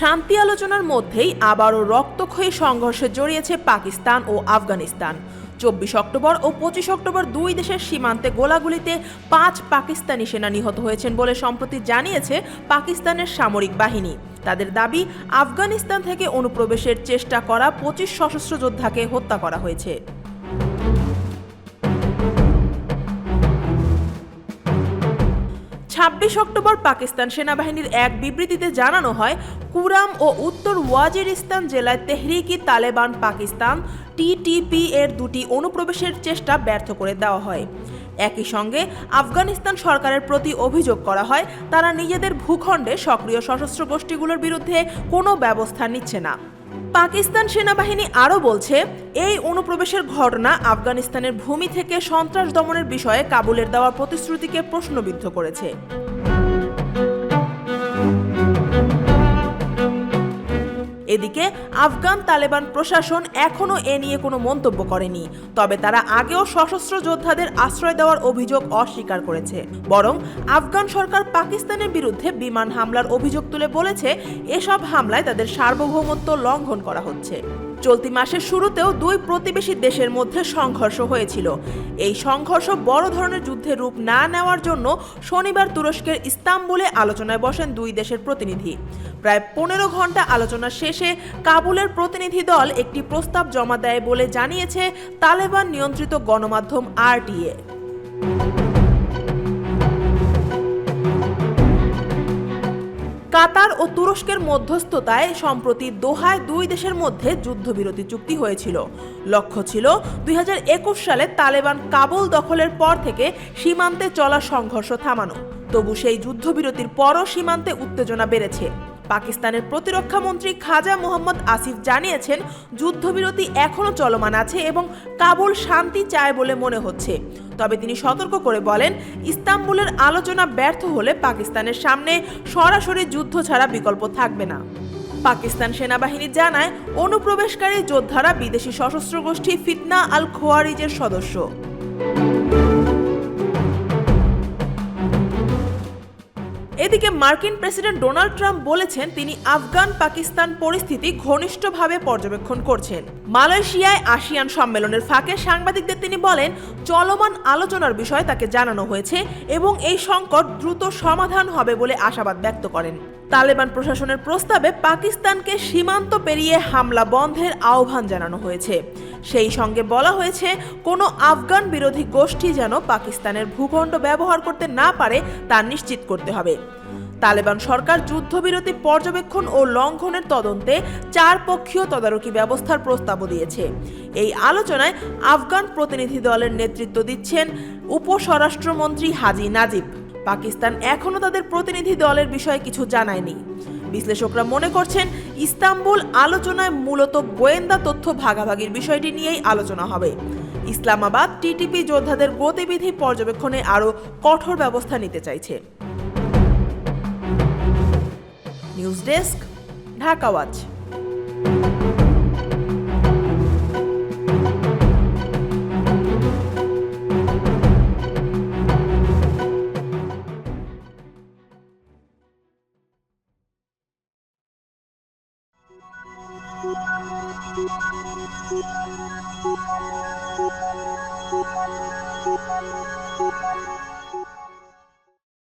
শান্তি আলোচনার মধ্যেই আবারও রক্তক্ষয়ী সংঘর্ষে জড়িয়েছে পাকিস্তান ও আফগানিস্তান। চব্বিশ অক্টোবর ও পঁচিশ অক্টোবর দুই দেশের সীমান্তে গোলাগুলিতে পাঁচ পাকিস্তানি সেনা নিহত হয়েছেন বলে সম্প্রতি জানিয়েছে পাকিস্তানের সামরিক বাহিনী। তাদের দাবি, আফগানিস্তান থেকে অনুপ্রবেশের চেষ্টা করা পঁচিশ সশস্ত্র যোদ্ধাকে হত্যা করা হয়েছে। ছাব্বিশ অক্টোবর পাকিস্তান সেনাবাহিনীর এক বিবৃতিতে জানানো হয়, কুরাম ও উত্তর ওয়াজিরিস্তান জেলায় তেহরিকি তালেবান পাকিস্তান টিটিপি এর দুটি অনুপ্রবেশের চেষ্টা ব্যর্থ করে দেওয়া হয়। একই সঙ্গে আফগানিস্তান সরকারের প্রতি অভিযোগ করা হয়, তারা নিজেদের ভূখণ্ডে সক্রিয় সশস্ত্র গোষ্ঠীগুলোর বিরুদ্ধে কোনো ব্যবস্থা নিচ্ছে না। পাকিস্তান সেনাবাহিনী আরও বলছে, এই অনুপ্রবেশের ঘটনা আফগানিস্তানের ভূমি থেকে সন্ত্রাস দমনের বিষয়ে কাবুলের দেওয়ার প্রতিশ্রুতিকে প্রশ্নবিদ্ধ করেছে। এদিকে আফগান তালেবান প্রশাসন এখনও এ নিয়ে কোনো মন্তব্য করেনি, তবে তারা আগেও সশস্ত্র যোদ্ধাদের আশ্রয় দেওয়ার অভিযোগ অস্বীকার করেছে। বরং আফগান সরকার পাকিস্তানের বিরুদ্ধে বিমান হামলার অভিযোগ তুলে বলেছে, এসব হামলায় তাদের সার্বভৌমত্ব লঙ্ঘন করা হচ্ছে। চলতি মাসের শুরুতেও দুই প্রতিবেশী দেশের মধ্যে সংঘর্ষ হয়েছিল। এই সংঘর্ষ বড় ধরনের যুদ্ধের রূপ না নেওয়ার জন্য শনিবার তুরস্কের ইস্তাম্বুলে আলোচনায় বসেন দুই দেশের প্রতিনিধি। প্রায় পনেরো ঘণ্টা আলোচনা শেষে কাবুলের প্রতিনিধি দল একটি প্রস্তাব জমা দেয় বলে জানিয়েছে তালেবান নিয়ন্ত্রিত গণমাধ্যম আরটিএ। কাতার ও তুরস্কের মধ্যস্থতায় সম্প্রতি দোহায় দুই দেশের মধ্যে যুদ্ধবিরতি চুক্তি হয়েছিল। লক্ষ্য ছিল দুই হাজার একুশ সালে তালেবান কাবুল দখলের পর থেকে সীমান্তে চলা সংঘর্ষ থামানো। তবু সেই যুদ্ধবিরতির পরও সীমান্তে উত্তেজনা বেড়েছে। পাকিস্তানের প্রতিরক্ষা মন্ত্রী খাজা মোহাম্মদ আসিফ জানিয়েছেন, যুদ্ধবিরতি এখনও চলমান আছে এবং কাবুল শান্তি চায় বলে মনে হচ্ছে। তবে তিনি সতর্ক করে বলেন, ইস্তাম্বুলের আলোচনা ব্যর্থ হলে পাকিস্তানের সামনে সরাসরি যুদ্ধ ছাড়া বিকল্প থাকবে না। পাকিস্তান সেনাবাহিনী জানায়, অনুপ্রবেশকারী যোদ্ধারা বিদেশি সশস্ত্র গোষ্ঠী ফিতনা আল খোয়ারিজের সদস্য। এদিকে মার্কিন প্রেসিডেন্ট ডোনাল্ড ট্রাম্প বলেছেন তিনি আফগান পাকিস্তান পরিস্থিতি ঘনিষ্ঠভাবে পর্যবেক্ষণ করছেন। মালয়েশিয়ায় আসিয়ান সম্মেলনের ফাঁকে সাংবাদিকদের তিনি বলেন, চলমান আলোচনার বিষয়ে তাকে জানানো হয়েছে এবং এই সংকট দ্রুত সমাধান হবে বলে আশাবাদ ব্যক্ত করেন। তালেবান প্রশাসনের প্রস্তাবে পাকিস্তানকে সীমান্ত পেরিয়ে হামলা বন্ধের আহ্বান জানানো হয়েছে। সেই সঙ্গে বলা হয়েছে, কোনো আফগান বিরোধী গোষ্ঠী যেন পাকিস্তানের ভূখণ্ড ব্যবহার করতে না পারে তা নিশ্চিত করতে হবে। তালেবান সরকার যুদ্ধবিরতি পর্যবেক্ষণ ও লঙ্ঘনের তদন্তে চার পক্ষীয় তদারকি ব্যবস্থার প্রস্তাবও দিয়েছে। এই আলোচনায় আফগান প্রতিনিধি দলের নেতৃত্ব দিচ্ছেন উপস্বরাষ্ট্রমন্ত্রী হাজি নাজিব। পাকিস্তান এখনও তাদের প্রতিনিধি দলের বিষয়ে কিছু জানায়নি। বিশ্লেষকরা মনে করছেন, ইস্তাম্বুল আলোচনায় মূলত গোয়েন্দা তথ্য ভাগাভাগির বিষয়টি নিয়েই আলোচনা হবে। ইসলামাবাদ টিটিপি যোদ্ধাদের গতিবিধি পর্যবেক্ষণে আরও কঠোর ব্যবস্থা নিতে চাইছে। News desk Dhaka watch